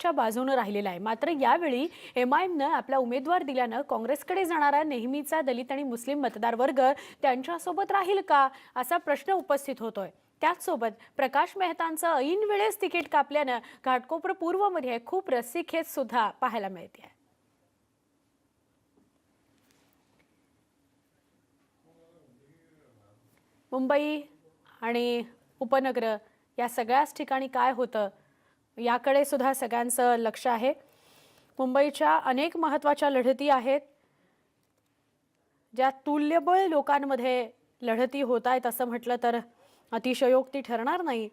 काँग्रेसच्या बाजूनं राहिलेला आहे. मात्र यावेळी एम आय एमनं आपला उमेदवार दिल्यानं काँग्रेसकडे जाणारा नेहमीचा दलित आणि मुस्लिम मतदार वर्ग त्यांच्यासोबत राहील का असा प्रश्न उपस्थित होतोय. त्याचसोबत प्रकाश मेहतांचं ऐन वेळेस तिकीट कापल्यानं घाटकोपर पूर्वमध्ये खूप रस्सीखेच सुद्धा पाहायला मिळते. मुंबई आणि उपनगर या सगळ्याच ठिकाणी काय होतं? याकडे सुद्धा सगळ्यांचं लक्ष आहे. मुंबईच्या अनेक महत्त्वाच्या लढती आहेत. ज्या तुल्यबळ लोकांमध्ये लढती होत आहेत असं म्हटलं तर अतिशयोक्ती ठरणार नाही.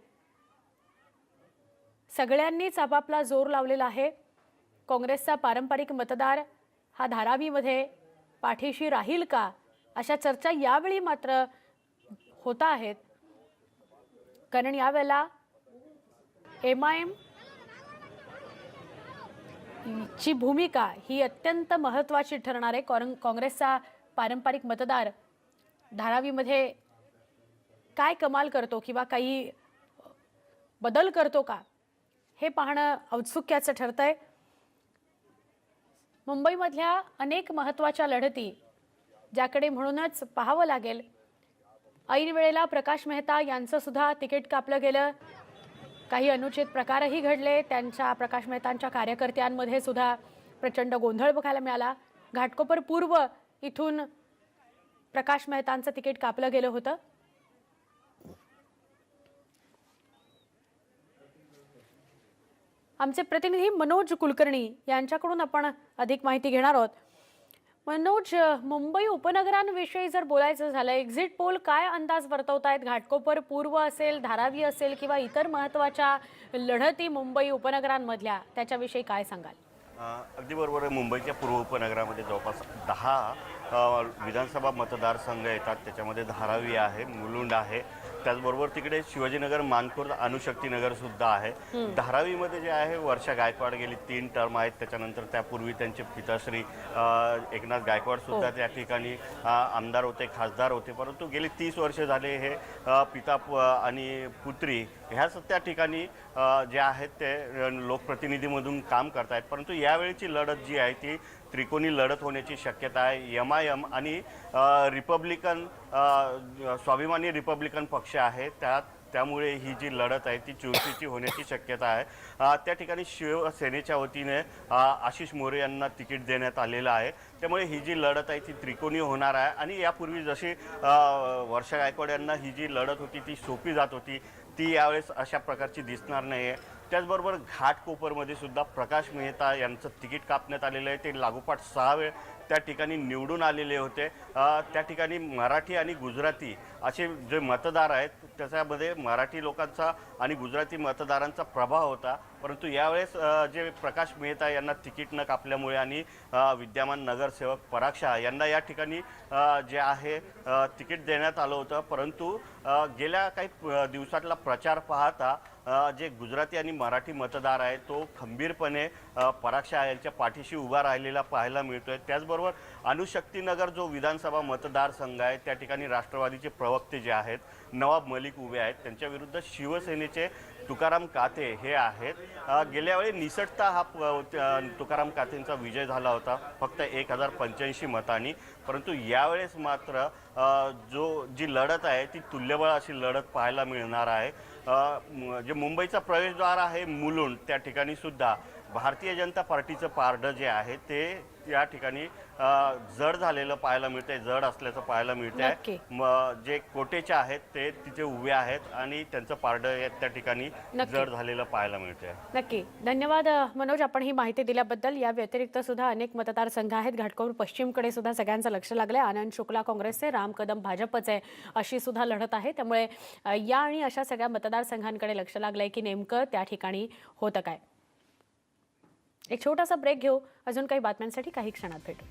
सगळ्यांनीच आपापला जोर लावलेला आहे. काँग्रेसचा पारंपरिक मतदार हा धारावीमध्ये पाठीशी राहील का अशा चर्चा यावेळी मात्र होत आहेत. कारण यावेळेला एम आय एम ची भूमिका ही अत्यंत महत्त्वाची ठरणार आहे. कॉरंग काँग्रेसचा पारंपरिक मतदार धारावीमध्ये काय कमाल करतो किंवा काही बदल करतो का हे पाहणं औत्सुक्याचं ठरतंय. मुंबईमधल्या अनेक महत्त्वाच्या लढती ज्याकडे म्हणूनच पाहावं लागेल. ऐन वेळेला प्रकाश मेहता यांचंसुद्धा तिकीट कापलं गेलं. काही अनुचित प्रकारही घडले. त्यांच्या प्रकाश मेहतांच्या कार्यकर्त्यांमध्ये सुद्धा प्रचंड गोंधळ बघायला मिळाला. घाटकोपर पूर्व इथून प्रकाश मेहतांचं तिकीट कापलं गेलं होतं. आमचे प्रतिनिधी मनोज कुलकर्णी यांच्याकडून आपण अधिक माहिती घेणार आहोत. मनोज मुंबई उपनगरांविषयी जर बोलायचं झालं एक्झिट पोल काय अंदाज वर्तवतायत? घाटकोपर पूर्व असेल धारावी असेल किंवा इतर महत्त्वाच्या लढती मुंबई उपनगरांमधल्या त्याच्याविषयी काय सांगाल? अगदी बरोबर आहे. मुंबईच्या पूर्व उपनगरामध्ये जवळपास दहा विधानसभा मतदारसंघ येतात. त्याच्यामध्ये धारावी आहे मुलुंड आहे त्याचबरोबर तिकडे शिवाजीनगर मानखुर्द अणुशक्तीनगर सुद्धा आहे. धारावीमध्ये जे आहे वर्षा गायकवाड गेली तीन टर्म आहेत. त्याच्यानंतर त्यापूर्वी त्यांचे पिताश्री एकनाथ गायकवाड सुद्धा त्या ठिकाणी आमदार होते खासदार होते. परंतु गेली तीस वर्ष झाले हे पिता आणि पुत्री ह्याच त्या ठिकाणी जे आहेत ते लोकप्रतिनिधीमधून काम करतायत. परंतु यावेळीची लढत जी आहे ती त्रिकोणी लढत होण्याची शक्यता आहे. एम आय एम आणि रिपब्लिकन स्वाभिमानी रिपब्लिकन पक्ष आहे त्यात त्यामुळे ही जी लढत आहे ती चुरशीची होण्याची शक्यता आहे. त्या ठिकाणी शिवसेनेच्या वतीने आशिष मोरे यांना तिकीट देण्यात आलेलं आहे. त्यामुळे ही जी लढत आहे ती त्रिकोणी होणार आहे. आणि यापूर्वी जशी वर्षा गायकवाड यांना ही जी लढत होती ती सोपी जात होती ती यावेळेस अशा प्रकारची दिसणार नाही आहे त्याचबरोबर घाटकोपरमध्ये सुद्धा प्रकाश मेहता यांचं तिकीट कापण्यात आलेलं आहे. ते लागोपाठ सहा वेळ त्या ठिकाणी निवडून आलेले होते. त्या ठिकाणी मराठी आणि गुजराती असे जे मतदार आहेत त्याच्यामध्ये मराठी लोकांचा आणि गुजराती मतदारांचा प्रभाव होता. परंतु यावेळेस जे प्रकाश मेहता यांना तिकीट न कापल्यामुळे आणि विद्यमान नगर नगरसेवक पराग शहा यांना या ठिकाणी जे आहे तिकीट देण्यात आलं होतं. परंतु गेल्या काही दिवसातला प्रचार पाहता जे गुजराती आणि मराठी मतदार आहे तो खंबीरपणे पराक्षा यांच्या पाठीशी उभा राहिलेला पाहायला मिळतो आहे त्याचबरोबर अनुशक्तीनगर जो विधानसभा मतदारसंघ आहे त्या ठिकाणी राष्ट्रवादीचे प्रवक्ते जे आहेत नवाब मलिक उभे आहेत. त्यांच्या विरुद्ध शिवसेनेचे तुकाराम काते हे आहेत. गेल्यावेळी गेल्या वेळी निसटता हा प- तुकाराम कातेंचा विजय झाला होता फक्त एक हजार पंच्याऐंशी मतांनी. परंतु यावेळेस मात्र जो जी लढत आहे ती तुल्यबळ अशी लढत पाहायला मिळणार आहे. जे मुंबईचा प्रवेशद्वार आहे मुलुंड त्या ठिकाणी सुद्धा भारतीय जनता पार्टीचं पारडं जे आहे ते या ठिकाणी जड झालेलं पाहायला मिळतंय जड असल्याचं पाहायला नक्की. मिळतंय म- जे कोटेचे आहेत ते तिथे उभे आहेत आणि त्यांचं पारडं त्या ठिकाणी नक्की. जड झालेलं पाहायला मिळतंय. नक्की. धन्यवाद अ, मनोज. आपण ही माहिती दिल्याबद्दल या व्यतिरिक्त सुद्धा अनेक मतदारसंघ आहेत. घाटकोपर पश्चिमकडे सुद्धा सगळ्यांचं लक्ष लागलंय. आनंद शुक्ला काँग्रेसचे राम कदम भाजपचे अशी सुद्धा लढत आहे. त्यामुळे अ, या आणि अशा सगळ्या मतदारसंघांकडे लक्ष लागलंय की नेमकं त्या ठिकाणी होतं काय? एक छोटासा ब्रेक घेऊ. अजून काही बातम्यांसाठी काही क्षणात भेटू.